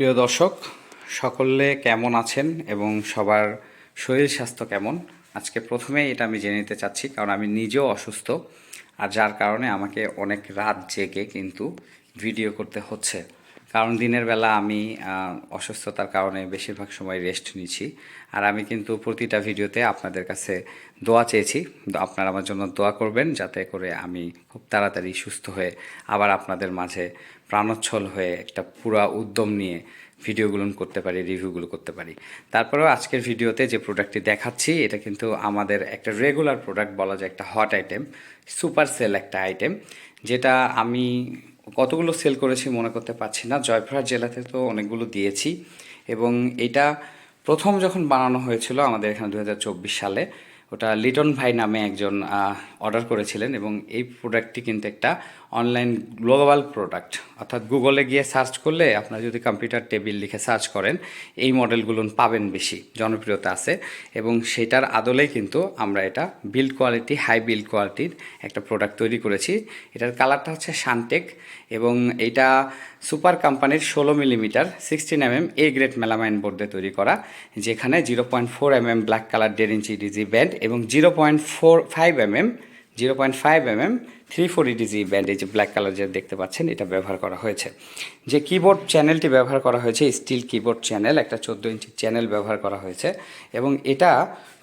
প্রিয় দর্শক, সকলে কেমন আছেন এবং সবার শরীর স্বাস্থ্য কেমন? আজকে প্রথমে এটা আমি জেনে নিতে চাচ্ছি, কারণ আমি নিজেও অসুস্থ আর যার কারণে আমাকে অনেক রাত জেগে কিন্তু ভিডিও করতে হচ্ছে। কারণ দিনের বেলা আমি অসুস্থতার কারণে বেশিরভাগ সময় রেস্ট নিচ্ছি। আর আমি কিন্তু প্রতিটা ভিডিওতে আপনাদের কাছে দোয়া চেয়েছি। আপনারা আমার জন্য দোয়া করবেন যাতে করে আমি খুব তাড়াতাড়ি সুস্থ হয়ে আবার আপনাদের মাঝে প্রাণোচ্ছল হয়ে একটা পুরা উদ্যম নিয়ে ভিডিওগুলো করতে পারি, রিভিউগুলো করতে পারি। তারপরেও আজকের ভিডিওতে যে প্রোডাক্টটি দেখাচ্ছি, এটা কিন্তু আমাদের একটা রেগুলার প্রোডাক্ট বলা যায় একটা হট আইটেম সুপার সেল একটা আইটেম যেটা আমি কতগুলো সেল করেছি মনে করতে পারছি না। জয়পুরহাট জেলাতে তো অনেকগুলো দিয়েছি এবং এটা প্রথম যখন বানানো হয়েছিল আমাদের এখানে দু হাজার চব্বিশ সালে। ওটা লিটন ভাই নামে একজন অর্ডার করেছিলেন এবং এই প্রোডাক্টটি কিন্তু একটা অনলাইন গ্লোবাল প্রোডাক্ট অর্থাৎ গুগলে গিয়ে সার্চ করলে আপনারা যদি কম্পিউটার টেবিল লিখে সার্চ করেন, এই মডেলগুলো পাবেন বেশি, জনপ্রিয়তা আছে এবং সেটার আদলেই কিন্তু আমরা এটা বিল্ড কোয়ালিটি হাই বিল্ড কোয়ালিটির একটা প্রোডাক্ট তৈরি করেছি। এটার কালারটা হচ্ছে শানটেক এবং এটা সুপার কোম্পানির ষোলো millimetre sixteen M M A grade melamine বোর্ডে তৈরি করা, যেখানে zero point four M M black colour দেড় ইঞ্চি ডিজি ব্যান্ড এবং zero point four five M M zero point five M M three four DG band এই যে black colour যে দেখতে পাচ্ছেন, এটা ব্যবহার করা হয়েছে। যে কিবোর্ড চ্যানেলটি ব্যবহার করা হয়েছে স্টিল কিবোর্ড চ্যানেল একটা চোদ্দ ইঞ্চি চ্যানেল ব্যবহার করা হয়েছে এবং এটা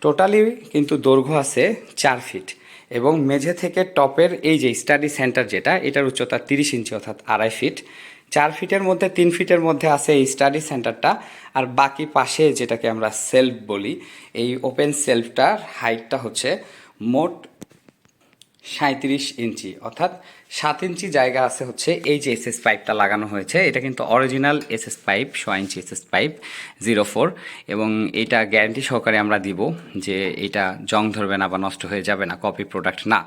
টোটালি কিন্তু দৈর্ঘ্য আছে চার ফিট এবং মেঝে থেকে টপের এই যে স্টাডি সেন্টার যেটা, এটার উচ্চতা তিরিশ ইঞ্চি অর্থাৎ আড়াই ফিট চার ফিটের মধ্যে, তিন ফিটের মধ্যে আছে এই স্টাডি সেন্টারটা আর বাকি পাশে যেটাকে আমরা সেলফ বলি, এই ওপেন সেলফটার হাইটটা হচ্ছে মোট সাঁত্রিশ ইঞ্চি। অর্থাৎ সাত ইঞ্চি জায়গা আছে হচ্ছে এই যে এসএস পাইপটা লাগানো হয়েছে, এটা কিন্তু অরিজিনাল এসএস পাইপ ছ inch SS pipe zero four এবং এটা গ্যারান্টি সহকারে আমরা দিব যে এটা জং ধরবে না বা নষ্ট হয়ে যাবে না কপি প্রোডাক্ট না।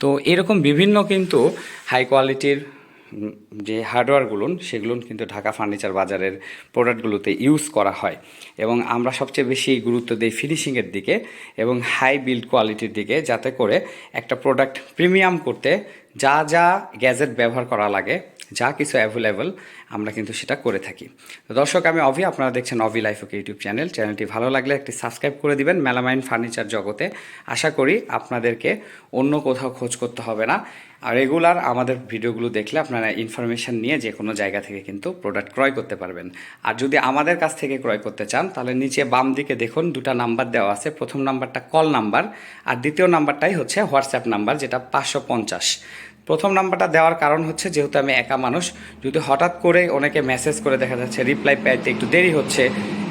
তো এরকম বিভিন্ন কিন্তু হাই কোয়ালিটির যে হার্ডওয়্যারগুলো সেগুলো কিন্তু ঢাকা ফার্নিচার বাজারের প্রোডাক্টগুলোতে ইউজ করা হয়। এবং আমরা সবচেয়ে বেশি গুরুত্ব দিই ফিনিশিংয়ের দিকে এবং হাই বিল্ড কোয়ালিটির দিকে, যাতে করে একটা প্রোডাক্ট প্রিমিয়াম করতে যা যা গ্যাজেট ব্যবহার করা লাগে যা কিছু অ্যাভেলেবল আমরা কিন্তু সেটা করে থাকি। তো দর্শক, আমি অভি, আপনারা দেখছেন Abhi life okay YouTube channel চ্যানেলটি ভালো লাগলে একটি সাবস্ক্রাইব করে দিবেন মেলামাইন ফার্নিচার জগতে। আশা করি আপনাদেরকে অন্য কোথাও খোঁজ করতে হবে না। আর রেগুলার আমাদের ভিডিওগুলো দেখলে আপনারা ইনফরমেশন নিয়ে যে কোনো জায়গা থেকে কিন্তু প্রোডাক্ট ক্রয় করতে পারবেন। আর যদি আমাদের কাছ থেকে ক্রয় করতে চান, তাহলে নিচে বাম দিকে দেখুন, দুটা নাম্বার দেওয়া আছে। প্রথম নাম্বারটা কল নাম্বার আর দ্বিতীয় নাম্বারটাই হচ্ছে হোয়াটসঅ্যাপ নাম্বার যেটা পাঁচশো পঞ্চাশ। প্রথম নাম্বারটা দেওয়ার কারণ হচ্ছে যেহেতু আমি একা মানুষ, যদি হঠাৎ করে অনেকে মেসেজ করে দেখা যাচ্ছে রিপ্লাই পাইতে একটু দেরি হচ্ছে,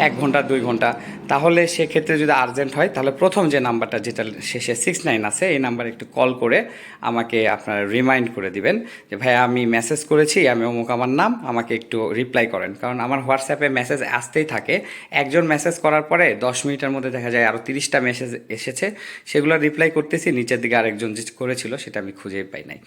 এক ঘণ্টা, দুই ঘণ্টা তাহলে সেক্ষেত্রে যদি আর্জেন্ট হয়, তাহলে প্রথম যে নাম্বারটা যেটা শেষে সিক্স নাইন আছে, এই নাম্বারে একটু কল করে আমাকে আপনারা রিমাইন্ড করে দিবেন যে ভাই আমি মেসেজ করেছি, আমি অমুক আমার নাম, আমাকে একটু রিপ্লাই করেন। কারণ আমার হোয়াটসঅ্যাপে মেসেজ আসতেই থাকে। একজন মেসেজ করার পরে দশ মিনিটের মধ্যে দেখা যায় আরও তিরিশটা মেসেজ এসেছে। সেগুলো রিপ্লাই করতেছি, নিচের দিকে আরেকজন যে করেছিল, সেটা আমি খুঁজেই পাই নাই।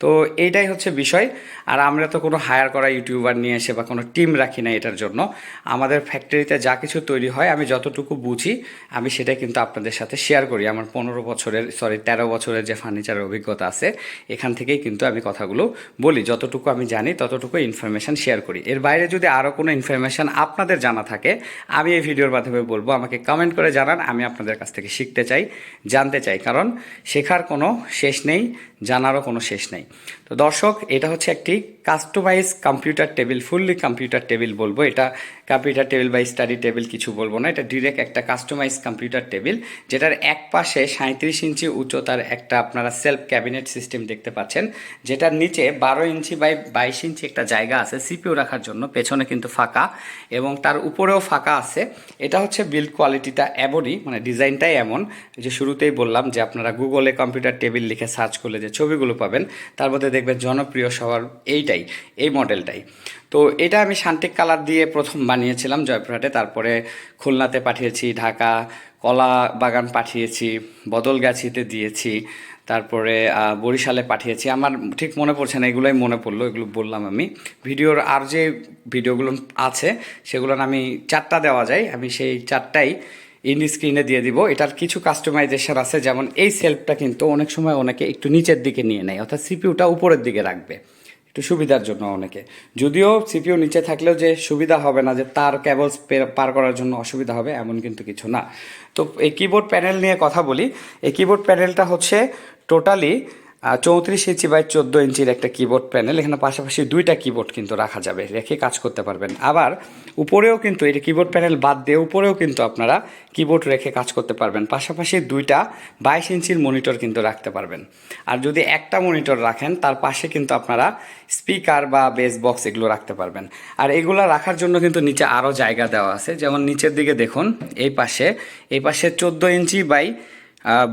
তো এইটাই হচ্ছে বিষয়। আর আমরা তো কোনো হায়ার করা ইউটিউবার নিয়ে এসে বা কোনো টিম রাখি না এটার জন্য। আমাদের ফ্যাক্টরিতে যা কিছু তৈরি হয়, আমি যতটুকু বুঝি, আমি সেটাই কিন্তু আপনাদের সাথে শেয়ার করি। আমার পনেরো বছরের সরি তেরো বছরের যে ফার্নিচারের অভিজ্ঞতা আছে, এখান থেকেই কিন্তু আমি কথাগুলো বলি। যতটুকু আমি জানি, ততটুকু ইনফরমেশান শেয়ার করি। এর বাইরে যদি আরও কোনো ইনফরমেশান আপনাদের জানা থাকে, আমি এই ভিডিওর মাধ্যমে বলব, আমাকে কমেন্ট করে জানান, আমি আপনাদের কাছ থেকে শিখতে চাই, জানতে চাই। কারণ শেখার কোনো শেষ নেই, জানারও কোনো শেষ নেই। তো দর্শক, এটা হচ্ছে একটি customise computer table fully computer table বলব। এটা কম্পিউটার টেবিল বা স্টাডি টেবিল কিছু বলব না। এটা ডিরেক্ট একটা কাস্টমাইজ কম্পিউটার টেবিল যেটার এক পাশে সাঁত্রিশ ইঞ্চি উচ্চতার একটা আপনারা সেলফ ক্যাবিনেট সিস্টেম দেখতে পাচ্ছেন, যেটার নিচে বারো ইঞ্চি বাই বাইশ ইঞ্চি একটা জায়গা আছে সিপিও রাখার জন্য, পেছনে কিন্তু ফাঁকা, এবং তার উপরেও ফাঁকা আছে। এটা হচ্ছে বিল্ড কোয়ালিটিটা এমনই মানে ডিজাইনটাই এমন, যে শুরুতেই বললাম যে আপনারা গুগলে কম্পিউটার টেবিল লিখে সার্চ করলে যে ছবিগুলো পাবেন, তার মধ্যে দেখবেন জনপ্রিয় সবার এইটাই এই মডেলটাই। তো এটা আমি শান্তিক কালার দিয়ে প্রথম বানিয়েছিলাম জয়পুরহাটে, তারপরে খুলনাতে পাঠিয়েছি, ঢাকা কলা বাগান পাঠিয়েছি বদলগাছিতে দিয়েছি, তারপরে বরিশালে পাঠিয়েছি। আমার ঠিক মনে পড়ছে না, এগুলোই মনে পড়ল, এগুলো বললাম আমি। ভিডিওর আর যে ভিডিওগুলো আছে সেগুলো আমি চারটা দেওয়া যায়, আমি সেই চারটাই ইন স্ক্রিনে দিয়ে দিব। এটার কিছু কাস্টমাইজেশন আছে, যেমন এই সেলফটা কিন্তু অনেক সময় অনেকে একটু নিচের দিকে নিয়ে নেয়, অর্থাৎ সিপিউটা উপরের দিকে রাখবে। একটু সুবিধার জন্য অনেকে। যদিও সিপিও নিচে থাকলেও যে সুবিধা হবে না, যে তার কেবল পার করার জন্য অসুবিধা হবে, এমন কিন্তু কিছু না। তো এই কিবোর্ড প্যানেল নিয়ে কথা বলি। এই কিবোর্ড প্যানেলটা হচ্ছে টোটালি চৌত্রিশ ইঞ্চি বাই চোদ্দ ইঞ্চির একটা কিবোর্ড প্যানেল এখানে পাশাপাশি দুইটা কিবোর্ড কিন্তু রাখা যাবে, রেখে কাজ করতে পারবেন। আবার উপরেও কিন্তু এটা কিবোর্ড প্যানেল বাদ দিয়ে উপরেও কিন্তু আপনারা কিবোর্ড রেখে কাজ করতে পারবেন। পাশাপাশি দুইটা বাইশ ইঞ্চির মনিটর কিন্তু রাখতে পারবেন। আর যদি একটা মনিটর রাখেন, তার পাশে কিন্তু আপনারা স্পিকার বা বেস বক্স এগুলো রাখতে পারবেন। আর এগুলো রাখার জন্য কিন্তু নিচে আরও জায়গা দেওয়া আছে। যেমন নিচের দিকে দেখুন, এই পাশে এই পাশে চোদ্দ ইঞ্চি বাই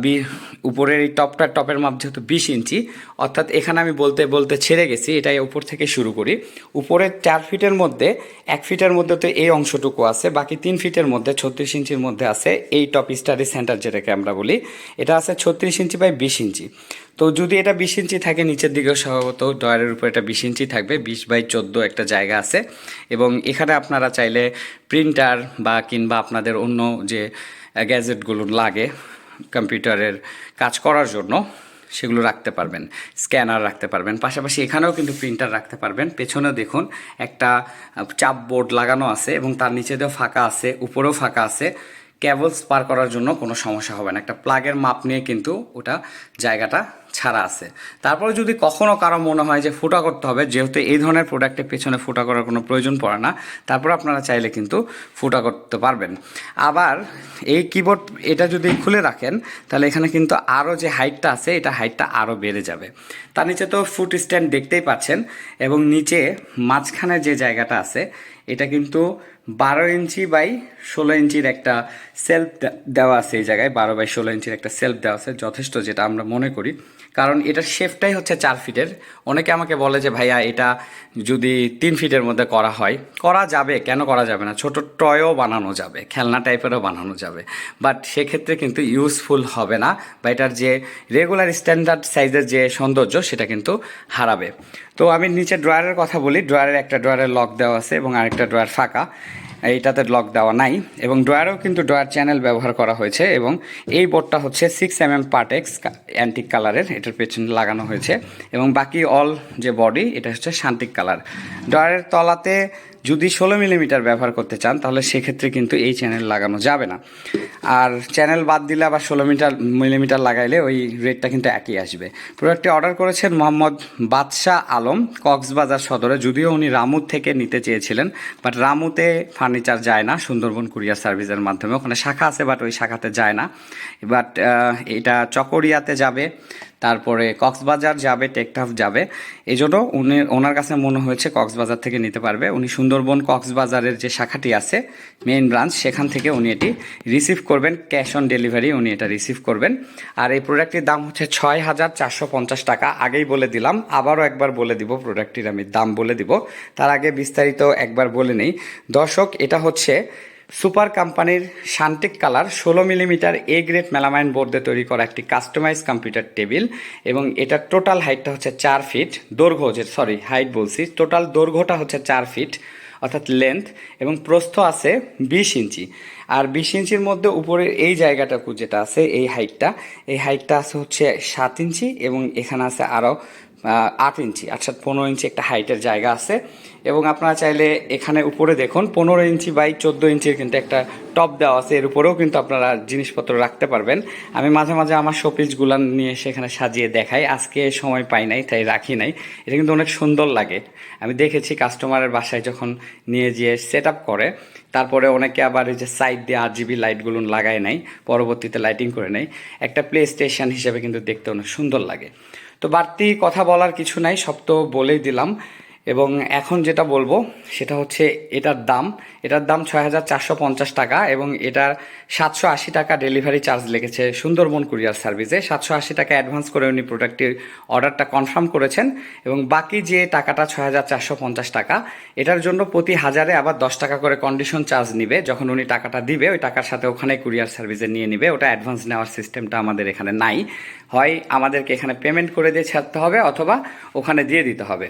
বি- উপরের এই টপটা, টপের মাপ যেহেতু বিশ ইঞ্চি, অর্থাৎ এখানে আমি বলতে বলতে ছেড়ে গেছি, এটাই উপর থেকে শুরু করি। উপরের চার ফিটের মধ্যে, এক ফিটের মধ্যে তো এই অংশটুকু আছে, বাকি তিন ফিটের মধ্যে, ছত্রিশ ইঞ্চির মধ্যে আছে এই টপ স্টাডি সেন্টার যেটাকে আমরা বলি। এটা আছে ছত্রিশ ইঞ্চি বাই বিশ ইঞ্চি। তো যদি এটা বিশ ইঞ্চি থাকে নিচের দিকেও স্বভাবত ডয়ারের উপর এটা বিশ ইঞ্চি থাকবে, বিশ বাই চোদ্দ একটা জায়গা আছে। এবং এখানে আপনারা চাইলে প্রিন্টার বা কিংবা আপনাদের অন্য যে গ্যাজেটগুলো লাগে কম্পিউটারের কাজ করার জন্য সেগুলো রাখতে পারবেন, স্ক্যানার রাখতে পারবেন, পাশাপাশি এখানেও কিন্তু প্রিন্টার রাখতে পারবেন। পেছনে দেখুন একটা চাপ বোর্ড লাগানো আছে এবং তার নিচে দিয়েও ফাঁকা আছে, উপরেও ফাঁকা আছে। ক্যাবলস পার করার জন্য কোনো সমস্যা হবে না। একটা প্লাগের মাপ নিয়ে কিন্তু ওটা জায়গাটা ছাড়া আছে। তারপরে যদি কখনও কারও মনে হয় যে ফুটা করতে হবে, যেহেতু এই ধরনের প্রোডাক্টের পেছনে ফুটা করার কোনো প্রয়োজন পড়ে না, তারপর আপনারা চাইলে কিন্তু ফুটা করতে পারবেন। আবার এই কিবোর্ড এটা যদি খুলে রাখেন, তাহলে এখানে কিন্তু আরও যে হাইটটা আছে, এটা হাইটটা আরও বেড়ে যাবে। তার নিচে তো ফুট স্ট্যান্ড দেখতেই পাচ্ছেন এবং নিচে মাঝখানে যে জায়গাটা আছে, এটা কিন্তু বারো ইঞ্চি বাই ষোলো ইঞ্চির একটা সেলফ দেওয়া আছে এই জায়গায়, বারো বাই ষোলো ইঞ্চির একটা সেলফ দেওয়া আছে, যথেষ্ট যেটা আমরা মনে করি। কারণ এটার শেপটাই হচ্ছে চার ফিটের অনেকে আমাকে বলে যে, ভাইয়া, এটা যদি তিন ফিটের মধ্যে করা হয়, করা যাবে, কেন করা যাবে না? ছোট টয়ও বানানো যাবে, খেলনা টাইপেরও বানানো যাবে। বাট সেক্ষেত্রে কিন্তু ইউজফুল হবে না বা এটার যে রেগুলার স্ট্যান্ডার্ড সাইজের যে সৌন্দর্য, সেটা কিন্তু হারাবে। তো আমি নিচে ড্রয়ারের কথা বলি। ড্রয়ারের একটা ড্রয়ারের লক দেওয়া আছে এবং আরেকটা ড্রয়ার ফাঁকা। এইটাতে লক দেওয়া নাই এবং ড্রয়ারেও কিন্তু ড্রয়ার চ্যানেল ব্যবহার করা হয়েছে এবং এই বোর্ডটা হচ্ছে six M M Partex antique কালারের এটার পেছনে লাগানো হয়েছে এবং বাকি অল যে বডি এটা হচ্ছে শান্তিক কালার ড্রয়ারের তলাতে যদি ষোলো মিলিমিটার ব্যবহার করতে চান, তাহলে সেক্ষেত্রে কিন্তু এই চ্যানেল লাগানো যাবে না। আর চ্যানেল বাদ দিলে আবার ষোলো মিটার, মিলিমিটার লাগাইলে ওই রেটটা কিন্তু একই আসবে। প্রোডাক্টটি অর্ডার করেছেন মোহাম্মদ বাদশাহ আলম, কক্সবাজার সদরে। যদিও উনি রামুর থেকে নিতে চেয়েছিলেন বাট রামুতে ফার্নিচার যায় না, সুন্দরবন কুরিয়ার সার্ভিসের মাধ্যমে। ওখানে শাখা আছে বাট ওই শাখাতে যায় না। বাট এটা চকরিয়াতে যাবে, তারপরে কক্সবাজার যাবে, টেকটাফ যাবে। এই জন্য উনি, ওনার কাছে মনে হয়েছে কক্সবাজার থেকে নিতে পারবে। উনি সুন্দরবন কক্সবাজারের যে শাখাটি আছে মেইন ব্রাঞ্চ সেখান থেকে উনি এটি রিসিভ করবেন ক্যাশ অন ডেলিভারি উনি এটা রিসিভ করবেন। আর এই প্রোডাক্টটির দাম হচ্ছে ছয় হাজার চারশো পঞ্চাশ টাকা। আগেই বলে দিলাম, আবারও একবার বলে দিব প্রোডাক্টটির আমি দাম বলে দিব। তার আগে বিস্তারিত একবার বলে নেই। দর্শক, এটা হচ্ছে সুপার কোম্পানির শান্তিক কালার, ষোলো মিলিমিটার এ গ্রেড মেলামাইন বোর্ডে তৈরি করা একটি কাস্টমাইজ কম্পিউটার টেবিল এবং এটার টোটাল হাইটটা হচ্ছে চার ফিট দৈর্ঘ্য সরি হাইট বলছি। টোটাল দৈর্ঘ্যটা হচ্ছে চার ফিট অর্থাৎ লেন্থ এবং প্রস্থ আছে বিশ ইঞ্চি। আর বিশ ইঞ্চির মধ্যে উপরের এই জায়গাটাকু যেটা আছে, এই হাইটটা এই হাইটটা আছে হচ্ছে সাত ইঞ্চি, এবং এখানে আছে আরও আট ইঞ্চি, অর্থাৎ পনেরো ইঞ্চি একটা হাইটের জায়গা আছে। এবং আপনারা চাইলে এখানে উপরে দেখুন, পনেরো ইঞ্চি বাই চোদ্দ ইঞ্চির কিন্তু একটা টপ দেওয়া আছে। এর উপরেও কিন্তু আপনারা জিনিসপত্র রাখতে পারবেন। আমি মাঝে মাঝে আমার শোপিসগুলো নিয়ে সেখানে সাজিয়ে দেখাই। আজকে সময় পাই নাই, তাই রাখি নাই। এটা কিন্তু অনেক সুন্দর লাগে। আমি দেখেছি কাস্টমারের বাসায় যখন নিয়ে গিয়ে সেট করে, তারপরে অনেকে আবার এই যে সাইড দিয়ে আর জিবি লাইটগুলো লাগায় নাই, পরবর্তীতে লাইটিং করে নেয়। একটা প্লে স্টেশন হিসেবে কিন্তু দেখতে অনেক সুন্দর লাগে। তো বাড়তি কথা বলার কিছু নাই সব তো বলেই দিলাম। এবং এখন যেটা বলব, সেটা হচ্ছে এটার দাম। এটার দাম ছয় হাজার চারশো পঞ্চাশ টাকা এবং এটার সাতশো আশি টাকা ডেলিভারি চার্জ লেগেছে সুন্দরবন কুরিয়ার সার্ভিসে। সাতশো আশি টাকা অ্যাডভান্স করে উনি প্রোডাক্টটির অর্ডারটা কনফার্ম করেছেন এবং বাকি যে টাকাটা ছয় হাজার চারশো পঞ্চাশ টাকা, এটার জন্য প্রতি হাজারে আবার দশ টাকা করে কন্ডিশন চার্জ নিবে। যখন উনি টাকাটা দিবে, ওই টাকার সাথে ওখানে কুরিয়ার সার্ভিসে নিয়ে নিবে। ওটা অ্যাডভান্স নেওয়ার সিস্টেমটা আমাদের এখানে নাই। হয় আমাদেরকে এখানে পেমেন্ট করে দিয়ে ছাড়তে হবে অথবা ওখানে দিয়ে দিতে হবে।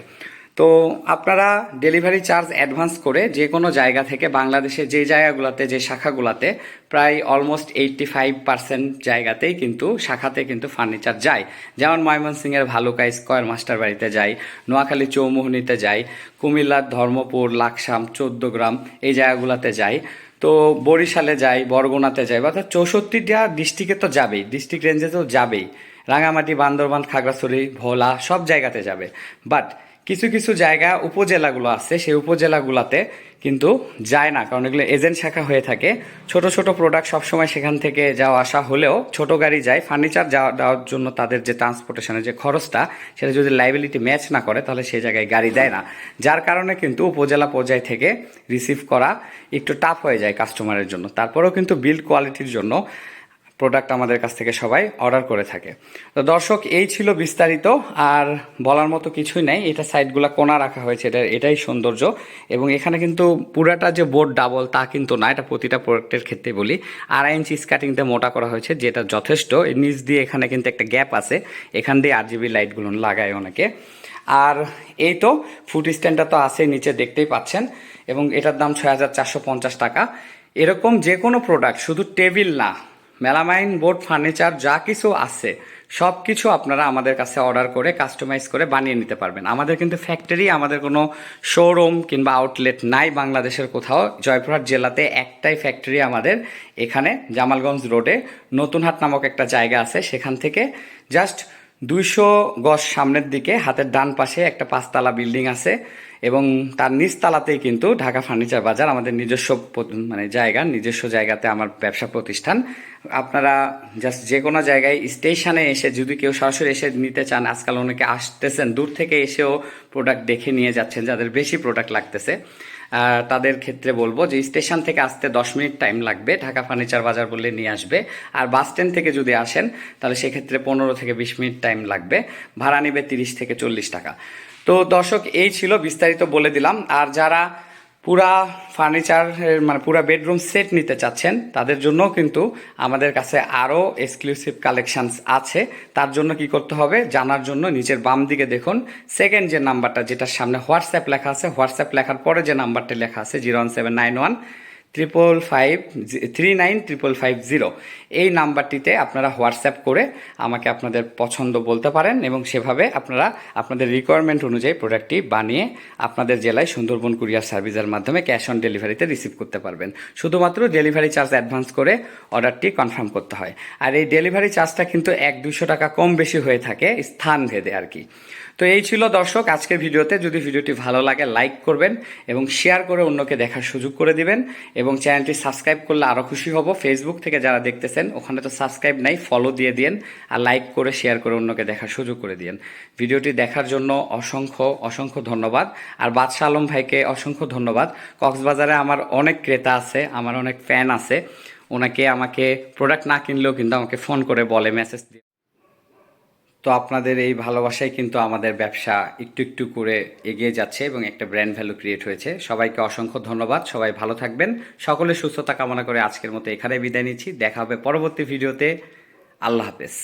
তো আপনারা ডেলিভারি চার্জ অ্যাডভান্স করে যে কোনো জায়গা থেকে বাংলাদেশে যে জায়গাগুলোতে, যে শাখাগুলোতে প্রায় অলমোস্ট এইটটি ফাইভ পার্সেন্ট জায়গাতেই কিন্তু শাখাতে কিন্তু ফার্নিচার যায়। যেমন ময়মনসিংহের ভালুকাই স্কয়ার মাস্টার বাড়িতে যাই, নোয়াখালী চৌমোহনীতে যাই কুমিল্লার ধর্মপুর, লাকসাম, চোদ্দগ্রাম এই জায়গাগুলোতে যাই। তো বরিশালে যাই, বরগুনাতে যাই অর্থাৎ চৌষট্টিটা ডিস্ট্রিক্টে তো যাবেই ডিস্ট্রিক্ট রেঞ্জে তো যাবেই। রাঙামাটি, বান্দরবান, খাগড়াছড়ি, ভোলা সব জায়গাতে যাবে। বাট কিছু কিছু জায়গা, উপজেলাগুলো আছে, সেই উপজেলাগুলোতে কিন্তু যায় না, কারণ এগুলো এজেন্ট শাখা হয়ে থাকে। ছোট ছোট প্রোডাক্ট সবসময় সেখান থেকে যাওয়া আসা হলেও ছোট গাড়ি যায় ফার্নিচার যাওয়া, দেওয়ার জন্য তাদের যে ট্রান্সপোর্টেশনের যে খরচটা, সেটা যদি লাইবিলিটি ম্যাচ না করে, তাহলে সেই জায়গায় গাড়ি দেয় না। যার কারণে কিন্তু উপজেলা পর্যায় থেকে রিসিভ করা একটু টাফ হয়ে যায় কাস্টমারের জন্য। তারপরেও কিন্তু বিল্ড কোয়ালিটির জন্য প্রোডাক্ট আমাদের কাছ থেকে সবাই অর্ডার করে থাকে। তো দর্শক, এই ছিল বিস্তারিত আর বলার মতো কিছুই নাই। এটা সাইডগুলো কোনা রাখা হয়েছে, এটা, এটাই সৌন্দর্য। এবং এখানে কিন্তু পুরাটা যে বোর্ড ডাবল তা কিন্তু না, এটা প্রতিটা প্রোডাক্টের ক্ষেত্রে বলি। আড়াই ইঞ্চি স্কাটিংতে মোটা করা হয়েছে, যেটা যথেষ্ট। নিচ দিয়ে এখানে কিন্তু একটা গ্যাপ আছে। এখান দিয়ে আর জিবি লাইটগুলো লাগায় অনেকে। আর এই তো ফুট স্ট্যান্ডটা তো আছে, নিচে দেখতেই পাচ্ছেন। এবং এটার দাম ছয় হাজার চারশো পঞ্চাশ টাকা। এরকম যে কোনো প্রোডাক্ট শুধু টেবিল না মেলামাইন বোর্ড ফার্নিচার, যা কিছু আছে, সব কিছু আপনারা আমাদের কাছে অর্ডার করে, কাস্টমাইজ করে বানিয়ে নিতে পারবেন। আমাদের কিন্তু ফ্যাক্টরি, আমাদের কোনো শোরুম কিংবা আউটলেট নাই বাংলাদেশের কোথাও। জয়পুরহাট জেলাতে একটাই ফ্যাক্টরি আমাদের। এখানে জামালগঞ্জ রোডে নতুনহাট নামক একটা জায়গা আছে। সেখান থেকে জাস্ট দুইশো গজ সামনের দিকে, হাতের ডান পাশে একটা পাঁচতলা বিল্ডিং আছে। এবং তার নিচতলাতেই কিন্তু ঢাকা ফার্নিচার বাজার আমাদের নিজস্ব মানে জায়গা, নিজস্ব জায়গাতে আমার ব্যবসা প্রতিষ্ঠান। আপনারা জাস্ট যে কোনো জায়গায় স্টেশনে এসে যদি কেউ সরাসরি এসে নিতে চান, আজকাল অনেকে আসতেছেন, দূর থেকে এসেও প্রোডাক্ট দেখে নিয়ে যাচ্ছেন, যাদের বেশি প্রোডাক্ট লাগতেছে। তাদের ক্ষেত্রে বলব যে স্টেশন থেকে আসতে দশ মিনিট টাইম লাগবে, ঢাকা ফার্নিচার বাজার বললে নিয়ে আসবে। আর বাস স্ট্যান্ড থেকে যদি আসেন, তাহলে সেক্ষেত্রে পনেরো থেকে বিশ মিনিট টাইম লাগবে। ভাড়া নেবে তিরিশ থেকে চল্লিশ টাকা। তো দর্শক, এই ছিল বিস্তারিত বলে দিলাম। আর যারা পুরা ফার্নিচার মানে পুরা বেডরুম সেট নিতে চাচ্ছেন, তাদের জন্য কিন্তু আমাদের কাছে আরও এক্সক্লুসিভ কালেকশানস আছে। তার জন্য কি করতে হবে? জানার জন্য নিচের বাম দিকে দেখুন সেকেন্ড যে নাম্বারটা যেটার সামনে হোয়াটসঅ্যাপ লেখা আছে হোয়াটসঅ্যাপ লেখার পরে যে নাম্বারটা লেখা আছে zero one seven nine one triple five three nine triple five zero এই নাম্বারটিতে আপনারা হোয়াটসঅ্যাপ করে আমাকে আপনাদের পছন্দ বলতে পারেন এবং সেভাবে আপনারা আপনাদের রিকোয়ারমেন্ট অনুযায়ী প্রোডাক্টটি বানিয়ে আপনাদের জেলায় সুন্দরবন কুরিয়ার সার্ভিসের মাধ্যমে ক্যাশ অন ডেলিভারিতে রিসিভ করতে পারবেন। শুধুমাত্র ডেলিভারি চার্জ অ্যাডভান্স করে অর্ডারটি কনফার্ম করতে হয়। আর এই ডেলিভারি চার্জটা কিন্তু এক দুশো টাকা কম বেশি হয়ে থাকে স্থান ভেদে আর কি। তো এই ছিল দর্শক, আজকের ভিডিওতে যদি ভিডিওটি ভালো লাগে লাইক করবেন এবং শেয়ার করে অন্যকে দেখার সুযোগ করে দিবেন। এবং চ্যানেলটি সাবস্ক্রাইব করলে আরও খুশি হব। ফেসবুক থেকে যারা দেখতেছেন, ওখানে তো সাবস্ক্রাইব নাই ফলো দিয়ে দিন আর লাইক করে শেয়ার করে অন্যকে দেখার সুযোগ করে দিন ভিডিওটি দেখার জন্য অসংখ্য অসংখ্য ধন্যবাদ। আর বাদশাহ আলম ভাইকে অসংখ্য ধন্যবাদ। কক্সবাজারে আমার অনেক ক্রেতা আছে, আমার অনেক ফ্যান আছে। ওনাকে আমাকে প্রোডাক্ট না কিনলেও কিন্তু আমাকে ফোন করে বলে মেসেজ দিয়ে তো আপনাদের এই ভালোবাসায় কিন্তু আমাদের ব্যবসা একটু একটু করে এগিয়ে যাচ্ছে এবং একটা ব্র্যান্ড ভ্যালু ক্রিয়েট হয়েছে। সবাইকে অসংখ্য ধন্যবাদ। সবাই ভালো থাকবেন। সকলে সুস্থতা কামনা করে আজকের মতো এখানে বিদায় নিচ্ছি। দেখা হবে পরবর্তী ভিডিওতে আল্লাহ হাফেজ।